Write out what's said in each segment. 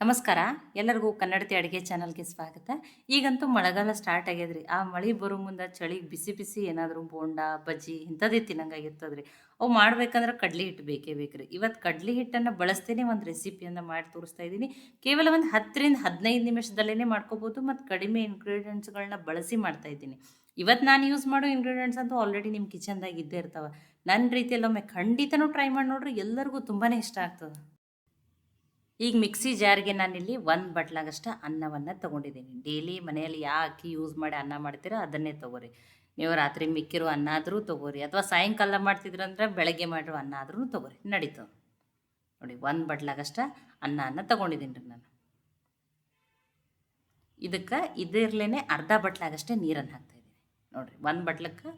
ನಮಸ್ಕಾರ. ಎಲ್ಲರಿಗೂ ಕನ್ನಡತಿ ಅಡುಗೆ ಚಾನಲ್ಗೆ ಸ್ವಾಗತ. ಈಗಂತೂ ಮಳೆಗಾಲ ಸ್ಟಾರ್ಟ್ ಆಗ್ಯದ್ರಿ. ಆ ಮಳೆ ಬರೋ ಮುಂದೆ ಚಳಿಗೆ ಬಿಸಿ ಬಿಸಿ ಏನಾದರೂ ಬೋಂಡ, ಬಜ್ಜಿ ಇಂಥದ್ದೇ ತಿನ್ನಂಗಾಗಿರ್ತದ್ರಿ ಅವು ಮಾಡ್ಬೇಕಂದ್ರೆ ಕಡ್ಲಿ ಹಿಟ್ಟು ಬೇಕೇ ಬೇಕ್ರಿ. ಇವತ್ತು ಕಡ್ಲಿ ಹಿಟ್ಟನ್ನು ಬಳಸ್ತೇನೆ ಒಂದು ರೆಸಿಪಿಯನ್ನು ಮಾಡಿ ತೋರಿಸ್ತಾ ಇದ್ದೀನಿ. ಕೇವಲ ಒಂದು ಹತ್ತರಿಂದ ಹದಿನೈದು ನಿಮಿಷದಲ್ಲೇ ಮಾಡ್ಕೋಬೋದು ಮತ್ತು ಕಡಿಮೆ ಇನ್ಗ್ರೀಡಿಯೆಂಟ್ಸ್ಗಳನ್ನ ಬಳಸಿ ಮಾಡ್ತಾ ಇದ್ದೀನಿ. ಇವತ್ತು ನಾನು ಯೂಸ್ ಮಾಡೋ ಇಂಗ್ರೀಡಿಯೆಂಟ್ಸ್ ಅಂತೂ ಆಲ್ರೆಡಿ ನಿಮ್ಮ ಕಿಚನ್ದಾಗ ಇದ್ದೇ ಇರ್ತಾವೆ. ನನ್ನ ರೀತಿಯಲ್ಲಿ ಒಮ್ಮೆ ಖಂಡಿತನೂ ಟ್ರೈ ಮಾಡಿ ನೋಡ್ರಿ. ಎಲ್ಲರಿಗೂ ತುಂಬಾ ಇಷ್ಟ ಆಗ್ತದೆ. ಈಗ ಮಿಕ್ಸಿ ಜಾರಿಗೆ ನಾನಿಲ್ಲಿ ಒಂದು ಬಟ್ಲಾಗಷ್ಟು ಅನ್ನವನ್ನು ತೊಗೊಂಡಿದ್ದೀನಿ. ಡೈಲಿ ಮನೆಯಲ್ಲಿ ಯಾವ ಅಕ್ಕಿ ಯೂಸ್ ಮಾಡಿ ಅನ್ನ ಮಾಡ್ತೀರೋ ಅದನ್ನೇ ತೊಗೋರಿ. ನೀವು ರಾತ್ರಿ ಮಿಕ್ಕಿರೋ ಅನ್ನ ಆದರೂ ತೊಗೋರಿ. ಅಥವಾ ಸಾಯಂಕಾಲ ಮಾಡ್ತಿದ್ರಂದ್ರೆ ಬೆಳಗ್ಗೆ ಮಾಡಿರೋ ಅನ್ನ ಆದ್ರೂ ತೊಗೋರಿ. ನಡೀತು. ನೋಡಿ, ಒಂದು ಬಟ್ಲಾಗಷ್ಟ ಅನ್ನನ ತೊಗೊಂಡಿದ್ದೀನಿ ರೀ ನಾನು. ಇದಕ್ಕೆ ಇದಿರ್ಲೇ ಅರ್ಧ ಬಟ್ಲಾಗಷ್ಟೇ ನೀರನ್ನು ಹಾಕ್ತಾಯಿದ್ದೀನಿ ನೋಡಿರಿ, ಒಂದು ಬಟ್ಲಕ್ಕೆ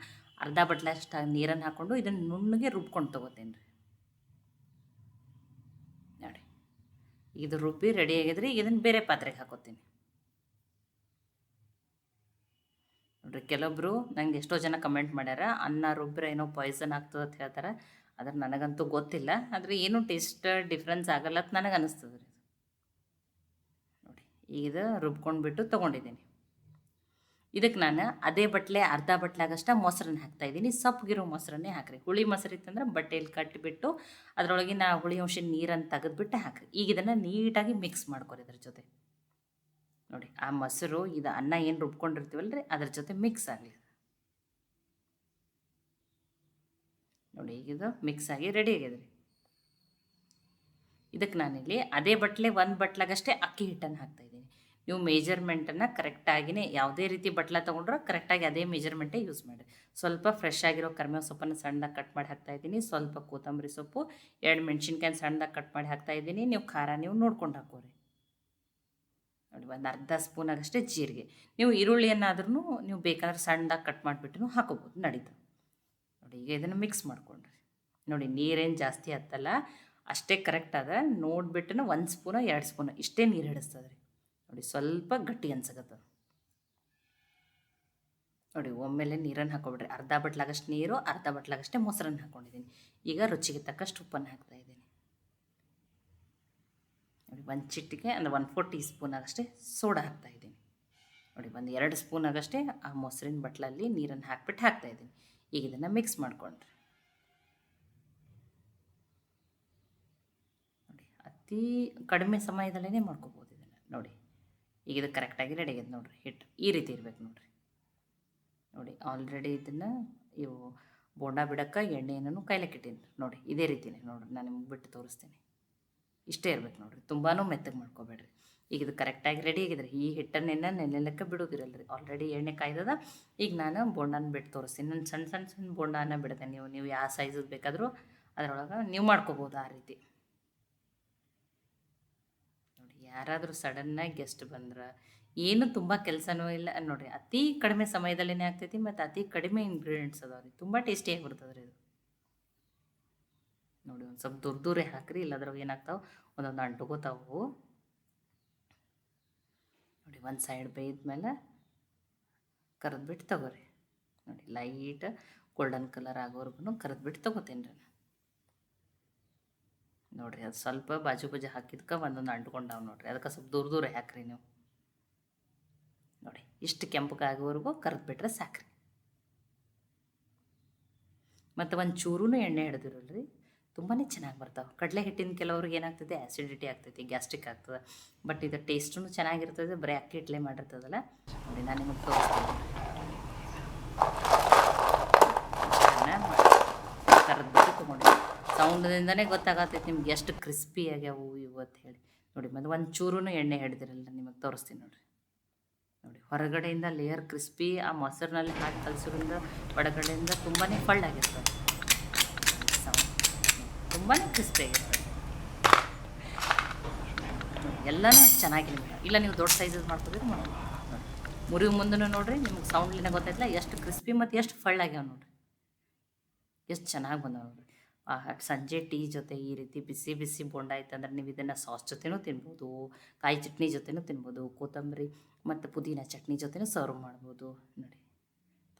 ಅರ್ಧ ಬಟ್ಲಷ್ಟು ನೀರನ್ನು ಹಾಕ್ಕೊಂಡು ಇದನ್ನು ನುಣ್ಣಗೆ ರುಬ್ಕೊಂಡು ತೊಗೋತೀನಿ ರೀ ನೋಡಿ ಇದು ರುಬ್ಬಿ ರೆಡಿ ಆಗಿದ್ರೆ ಈಗ ಇದನ್ನು ಬೇರೆ ಪಾತ್ರೆಗೆ ಹಾಕೋತೀನಿ. ನೋಡ್ರಿ ಕೆಲವೊಬ್ಬರು ನಂಗೆ ಎಷ್ಟೋ ಜನ ಕಮೆಂಟ್ ಮಾಡ್ಯಾರ, ಅನ್ನ ರುಬ್ಬಿದ್ರೆ ಏನೋ ಪಾಯ್ಸನ್ ಆಗ್ತದೆ ಅಂತ ಹೇಳ್ತಾರೆ. ಆದ್ರೆ ನನಗಂತೂ ಗೊತ್ತಿಲ್ಲ. ಆದರೆ ಏನು ಟೇಸ್ಟ್ ಡಿಫ್ರೆನ್ಸ್ ಆಗಲ್ಲ ಅಂತ ನನಗೆ ಅನಿಸ್ತದೆ ರೀ ನೋಡಿ ಈಗ ರುಬ್ಕೊಂಡ್ಬಿಟ್ಟು ತೊಗೊಂಡಿದ್ದೀನಿ. ಇದಕ್ಕೆ ನಾನು ಅದೇ ಬಟ್ಲೆ, ಅರ್ಧ ಬಟ್ಲಾಗಷ್ಟ ಮೊಸರನ್ನ ಹಾಕ್ತಾಯಿದ್ದೀನಿ ಸಪ್ಪಗಿರೋ ಮೊಸರನ್ನೇ ಹಾಕ್ರಿ. ಹುಳಿ ಮೊಸರು ಇತ್ತಂದ್ರೆ ಬಟ್ಟೆಯಲ್ಲಿ ಕಟ್ಟಿಬಿಟ್ಟು ಅದರೊಳಗಿನ ಹುಳಿ ಅಂಶ ನೀರನ್ನು ತೆಗೆದುಬಿಟ್ಟು ಹಾಕ್ರಿ. ಈಗ ಇದನ್ನು ನೀಟಾಗಿ ಮಿಕ್ಸ್ ಮಾಡ್ಕೊರಿ ಇದ್ರ ಜೊತೆ. ನೋಡಿ, ಆ ಮೊಸರು, ಇದು ಅನ್ನ ಏನು ರುಬ್ಕೊಂಡಿರ್ತೀವಲ್ಲ ರೀ ಅದ್ರ ಜೊತೆ ಮಿಕ್ಸ್ ಆಗಲಿ. ನೋಡಿ, ಈಗ ಇದು ಮಿಕ್ಸ್ ಆಗಿ ರೆಡಿ ಆಗಿದೆ ರೀ ಇದಕ್ಕೆ ನಾನಿಲ್ಲಿ ಅದೇ ಬಟ್ಲೆ, ಒಂದು ಬಟ್ಲಾಗಷ್ಟೇ ಅಕ್ಕಿ ಹಿಟ್ಟನ್ನು ಹಾಕ್ತಾಯಿದ್ದೀನಿ ನೀವು ಮೇಜರ್ಮೆಂಟನ್ನು ಕರೆಕ್ಟಾಗಿಯೇ ಯಾವುದೇ ರೀತಿ ಬಟ್ಲ ತೊಗೊಂಡ್ರೆ ಕರೆಕ್ಟಾಗಿ ಅದೇ ಮೇಜರ್ಮೆಂಟೇ ಯೂಸ್ ಮಾಡಿ. ಸ್ವಲ್ಪ ಫ್ರೆಶ್ ಆಗಿರೋ ಕರಿಬೇವು ಸೊಪ್ಪನ್ನು ಸಣ್ಣದಾಗಿ ಕಟ್ ಮಾಡಿ ಹಾಕ್ತಾ ಇದ್ದೀನಿ. ಸ್ವಲ್ಪ ಕೊತ್ತಂಬರಿ ಸೊಪ್ಪು, ಎರಡು ಮೆಣಸಿನ್ಕಾಯಿ ಸಣ್ಣದಾಗಿ ಕಟ್ ಮಾಡಿ ಹಾಕ್ತಾ ಇದ್ದೀನಿ. ನೀವು ಖಾರ ನೀವು ನೋಡ್ಕೊಂಡು ಹಾಕೋರಿ ನೋಡಿ, ಒಂದು ಅರ್ಧ ಸ್ಪೂನ್ ಆಗಷ್ಟೇ ಜೀರಿಗೆ. ನೀವು ಈರುಳ್ಳಿಯನ್ನಾದ್ರೂ ನೀವು ಬೇಕಾದ್ರೆ ಸಣ್ಣದಾಗಿ ಕಟ್ ಮಾಡಿಬಿಟ್ಟು ಹಾಕೋಬೋದು ನಡೀತು. ನೋಡಿ, ಈಗ ಇದನ್ನು ಮಿಕ್ಸ್ ಮಾಡ್ಕೊಂಡ್ರಿ. ನೋಡಿ, ನೀರೇನು ಜಾಸ್ತಿ ಹತ್ತಲ್ಲ, ಅಷ್ಟೇ ಕರೆಕ್ಟ್ ಅದ ನೋಡಿಬಿಟ್ಟು ಒಂದು ಸ್ಪೂನ, ಎರಡು ಸ್ಪೂನ ಇಷ್ಟೇ ನೀರು ಹಿಡಿಸ್ತದೆ ರೀ ನೋಡಿ, ಸ್ವಲ್ಪ ಗಟ್ಟಿ ಅನ್ಸಕತ್ತ ನೋಡಿ, ಒಮ್ಮೆಲೆ ನೀರನ್ನು ಹಾಕೊಬಿಡ್ರಿ. ಅರ್ಧ ಬಟ್ಲಾಗಷ್ಟು ನೀರು, ಅರ್ಧ ಬಟ್ಲಾಗಷ್ಟೇ ಮೊಸರನ್ನು ಹಾಕ್ಕೊಂಡಿದ್ದೀನಿ ಈಗ ರುಚಿಗೆ ತಕ್ಕಷ್ಟು ಉಪ್ಪನ್ನು ಹಾಕ್ತಾ ಇದ್ದೀನಿ. ನೋಡಿ, ಒಂದು ಚಿಟ್ಟಿಗೆ ಅಂದರೆ ಒನ್ ಫೋರ್ ಟೀ ಸ್ಪೂನ್ ಆಗಷ್ಟೇ ಸೋಡಾ ಹಾಕ್ತಾ ಇದ್ದೀನಿ. ನೋಡಿ, ಒಂದು ಎರಡು ಸ್ಪೂನ್ ಆಗಷ್ಟೇ ಆ ಮೊಸರಿನ ಬಟ್ಲಲ್ಲಿ ನೀರನ್ನು ಹಾಕ್ಬಿಟ್ಟು ಹಾಕ್ತಾ ಇದ್ದೀನಿ. ಈಗ ಇದನ್ನು ಮಿಕ್ಸ್ ಮಾಡ್ಕೊಂಡ್ರಿ. ನೋಡಿ, ಅತಿ ಕಡಿಮೆ ಸಮಯದಲ್ಲೇ ಮಾಡ್ಕೋಬೋದು ಇದನ್ನು. ನೋಡಿ ಈಗ ಇದು ಕರೆಕ್ಟಾಗಿ ರೆಡಿ ಆಗಿದೆ ನೋಡಿರಿ. ಹಿಟ್ಟು ಈ ರೀತಿ ಇರ್ಬೇಕು ನೋಡಿರಿ. ನೋಡಿ ಆಲ್ರೆಡಿ ಇದನ್ನು ಇವು ಬೋಂಡ ಬಿಡಕ್ಕೆ ಎಣ್ಣೆಯನ್ನು ಕೈಲಕ್ಕೆ ಇಟ್ಟೀನಿ ನೋಡಿ, ಇದೇ ರೀತಿನೇ ನೋಡಿರಿ. ನಾನು ನಿಮ್ಗೆ ಬಿಟ್ಟು ತೋರಿಸ್ತೀನಿ. ಇಷ್ಟೇ ಇರ್ಬೇಕು ನೋಡಿರಿ. ತುಂಬಾ ಮೆತ್ತಗೆ ಮಾಡ್ಕೋಬೇಡ್ರಿ. ಈಗ ಇದು ಕರೆಕ್ಟಾಗಿ ರೆಡಿ ಆಗಿದ್ರಿ, ಈ ಹಿಟ್ಟನ್ನೆಲ್ಲ ನೆನೆಲಕ್ಕೆ ಬಿಡೋದಿರಲ್ಲ ರೀ ಆಲ್ರೆಡಿ ಎಣ್ಣೆ ಕಾಯ್ದದ. ಈಗ ನಾನು ಬೋಂಡನ ಬಿಟ್ಟು ತೋರಿಸ್ತೀನಿ. ನಾನು ಸಣ್ಣ ಸಣ್ಣ ಸಣ್ಣ ಬೋಂಡನ ಬಿಡ್ತೇನೆ ನೀವು ನೀವು ಯಾವ ಸೈಜದ್ದು ಬೇಕಾದರೂ ಅದರೊಳಗೆ ನೀವು ಮಾಡ್ಕೋಬೋದು ಆ ರೀತಿ ನೋಡಿ ಯಾರಾದರೂ ಸಡನ್ನಾಗಿ ಗೆಸ್ಟ್ ಬಂದ್ರೆ ಏನು ತುಂಬ ಕೆಲಸನೂ ಇಲ್ಲ. ನೋಡಿರಿ, ಅತಿ ಕಡಿಮೆ ಸಮಯದಲ್ಲೇ ಆಗ್ತೈತಿ ಮತ್ತು ಅತಿ ಕಡಿಮೆ ಇಂಗ್ರೀಡಿಯೆಂಟ್ಸ್ ಅದಾವೆ ರೀ ತುಂಬ ಟೇಸ್ಟಿಯಾಗಿ ಬರ್ತದೆ ರೀ ಇದು. ನೋಡಿ, ಒಂದು ಸ್ವಲ್ಪ ದೂರ ದೂರೇ ಹಾಕ್ರಿ ಇಲ್ಲದ್ರಾಗ ಏನಾಗ್ತಾವೆ? ಒಂದೊಂದು ಅಂಟುಗೋತಾವು ನೋಡಿ, ಒಂದು ಸೈಡ್ ಬೇಯ್ದ್ಮೇಲೆ ಕರೆದ್ಬಿಟ್ಟು ತಗೋರಿ. ನೋಡಿ ಲೈಟ್ ಗೋಲ್ಡನ್ ಕಲರ್ ಆಗೋವರೆಗೂ ಕರೆದ್ಬಿಟ್ಟು ತಗೋತೀನಿ ರೀ ನೋಡಿರಿ, ಅದು ಸ್ವಲ್ಪ ಬಾಜು ಬಾಜು ಹಾಕಿದ್ಕೆ ಒಂದೊಂದು ಅಂಟ್ಕೊಂಡಾವ ನೋಡಿರಿ. ಅದಕ್ಕೆ ಸ್ವಲ್ಪ ದೂರ ದೂರ ಹಾಕ್ರಿ ನೀವು. ನೋಡಿ ಇಷ್ಟು ಕೆಂಪಗಾಗೋವರೆಗೂ ಕರೆದ್ಬಿಟ್ರೆ ಸಾಕ್ರಿ. ಮತ್ತು ಒಂದು ಚೂರೂ ಎಣ್ಣೆ ಹಿಡಿದಿರಲ್ಲ ರೀ ತುಂಬಾ ಚೆನ್ನಾಗಿ ಬರ್ತಾವೆ. ಕಡಲೆ ಹಿಟ್ಟಿನ ಕೆಲವ್ರಿಗೆ ಏನಾಗ್ತದೆ ಆ್ಯಸಿಡಿಟಿ ಆಗ್ತೈತಿ ಗ್ಯಾಸ್ಟ್ರಿಕ್ ಆಗ್ತದೆ. ಬಟ್ ಇದು ಟೇಸ್ಟೂ ಚೆನ್ನಾಗಿರ್ತದೆ, ಬರೀ ಅಕ್ಕಿ ಹಿಟ್ಲೆ ಮಾಡಿರ್ತದಲ್ಲ. ನೋಡಿ, ನಾನು ನಿಮಗೆ ತೋರಿಸ್ತೀನಿ. ಕರೆದ್ಬಿಟ್ಟು ತೊಗೊಂಡಿದ್ದೀನಿ ಸೌಂಡ್ದಿಂದನೇ ಗೊತ್ತಾಗತ್ತೈತಿ ನಿಮ್ಗೆ ಎಷ್ಟು ಕ್ರಿಸ್ಪಿ ಆಗ್ಯಾವು ಇವತ್ತು ಹೇಳಿ. ನೋಡಿ, ಮತ್ತು ಒಂದು ಚೂರು ಎಣ್ಣೆ ಹಿಡ್ದಿರಲ್ಲ, ನಿಮಗೆ ತೋರಿಸ್ತೀನಿ ನೋಡಿರಿ. ನೋಡಿ, ಹೊರಗಡೆಯಿಂದ ಲೇಯರ್ ಕ್ರಿಸ್ಪಿ ಆ ಮೊಸರಿನಲ್ಲಿ ಹಾಕಿ ಕಲಸೋದ್ರಿಂದ ಒಳಗಡೆಯಿಂದ ತುಂಬಾ ಫಳ್ಳಾಗಿರ್ತದೆ ಸೌಂಡ್ ತುಂಬಾ ಕ್ರಿಸ್ಪಿ ಆಗಿರ್ತದೆ. ಎಲ್ಲನೂ ಚೆನ್ನಾಗಿ ಇಲ್ಲ, ನೀವು ದೊಡ್ಡ ಸೈಜಸ್ ಮಾಡ್ಕೋದ್ರೆ ಮಾಡಿ ನೋಡಿ ಮುರಿವು ಮುಂದೂ ನೋಡಿರಿ, ನಿಮ್ಗೆ ಸೌಂಡ್ಲಿನ ಗೊತ್ತಾಯ್ತಲ್ಲ, ಎಷ್ಟು ಕ್ರಿಸ್ಪಿ ಮತ್ತು ಎಷ್ಟು ಫಳ್ಳಾಗ್ಯಾವ ನೋಡಿರಿ. ಎಷ್ಟು ಚೆನ್ನಾಗಿ ಬಂದವ ನೋಡಿರಿ. ಸಂಜೆ ಟೀ ಜೊತೆ ಈ ರೀತಿ ಬಿಸಿ ಬಿಸಿ ಬೋಂಡ ಆಯ್ತಂದ್ರೆ ನೀವು ಇದನ್ನು ಸಾಸ್ ಜೊತೆನೂ ತಿನ್ಬೋದು, ಕಾಯಿ ಚಟ್ನಿ ಜೊತೆನೂ ತಿನ್ಬೋದು, ಕೊತ್ತಂಬರಿ ಮತ್ತು ಪುದೀನ ಚಟ್ನಿ ಜೊತೆನೂ ಸರ್ವ್ ಮಾಡ್ಬೋದು. ನೋಡಿ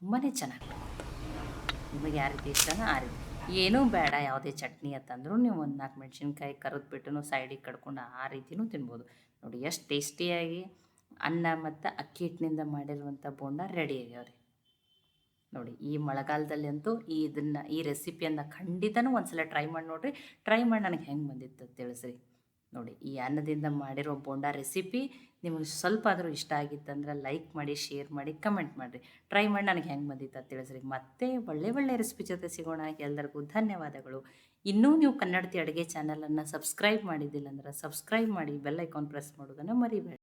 ತುಂಬಾ ಚೆನ್ನಾಗಿ ನಿಮಗೆ ಯಾವ ರೀತಿ ಇಷ್ಟನೋ ಆ ರೀತಿ. ಏನೂ ಬೇಡ, ಯಾವುದೇ ಚಟ್ನಿ ಅಂತಂದ್ರೂ ನೀವು ಒಂದು ನಾಲ್ಕು ಮೆಣಸಿನ್ಕಾಯಿ ಕರೆದ್ಬಿಟ್ಟು ಸೈಡಿಗೆ ಕಡ್ಕೊಂಡು ಆ ರೀತಿನೂ ತಿನ್ಬೋದು. ನೋಡಿ, ಎಷ್ಟು ಟೇಸ್ಟಿಯಾಗಿ ಅನ್ನ ಮತ್ತು ಅಕ್ಕಿ ಹಿಟ್ಟಿನಿಂದ ಮಾಡಿರುವಂಥ ಬೋಂಡ ರೆಡಿ ಆಗ್ಯಾವ್ರಿ. ನೋಡಿ, ಈ ಮಳೆಗಾಲದಲ್ಲಿ ಅಂತೂ ಈ ಇದನ್ನು, ಈ ರೆಸಿಪಿಯನ್ನು ಖಂಡಿತನೂ ಒಂದ್ಸಲ ಟ್ರೈ ಮಾಡಿ ನೋಡಿರಿ. ಟ್ರೈ ಮಾಡಿ ನನಗೆ ಹೆಂಗೆ ಬಂದಿತ್ತು ತಿಳಿಸ್ರಿ. ನೋಡಿ, ಈ ಅನ್ನದಿಂದ ಮಾಡಿರೋ ಬೋಂಡ ರೆಸಿಪಿ ನಿಮಗೆ ಸ್ವಲ್ಪ ಆದರೂ ಇಷ್ಟ ಆಗಿತ್ತಂದ್ರೆ ಲೈಕ್ ಮಾಡಿ ಶೇರ್ ಮಾಡಿ ಕಮೆಂಟ್ ಮಾಡಿರಿ. ಟ್ರೈ ಮಾಡಿ ನನಗೆ ಹೆಂಗೆ ಬಂದಿತ್ತು ತಿಳಿಸ್ರಿ. ಮತ್ತೆ ಒಳ್ಳೆ ಒಳ್ಳೆ ರೆಸಿಪಿ ಜೊತೆ ಸಿಗೋಣ. ಎಲ್ಲರಿಗೂ ಧನ್ಯವಾದಗಳು. ಇನ್ನೂ ನೀವು ಕನ್ನಡತಿ ಅಡುಗೆ ಚಾನಲನ್ನು ಸಬ್ಸ್ಕ್ರೈಬ್ ಮಾಡಿದ್ದಿಲ್ಲ ಅಂದ್ರೆ ಸಬ್ಸ್ಕ್ರೈಬ್ ಮಾಡಿ ಬೆಲ್ ಐಕಾನ್ ಪ್ರೆಸ್ ಮಾಡೋದನ್ನು ಮರಿಬೇಡಿ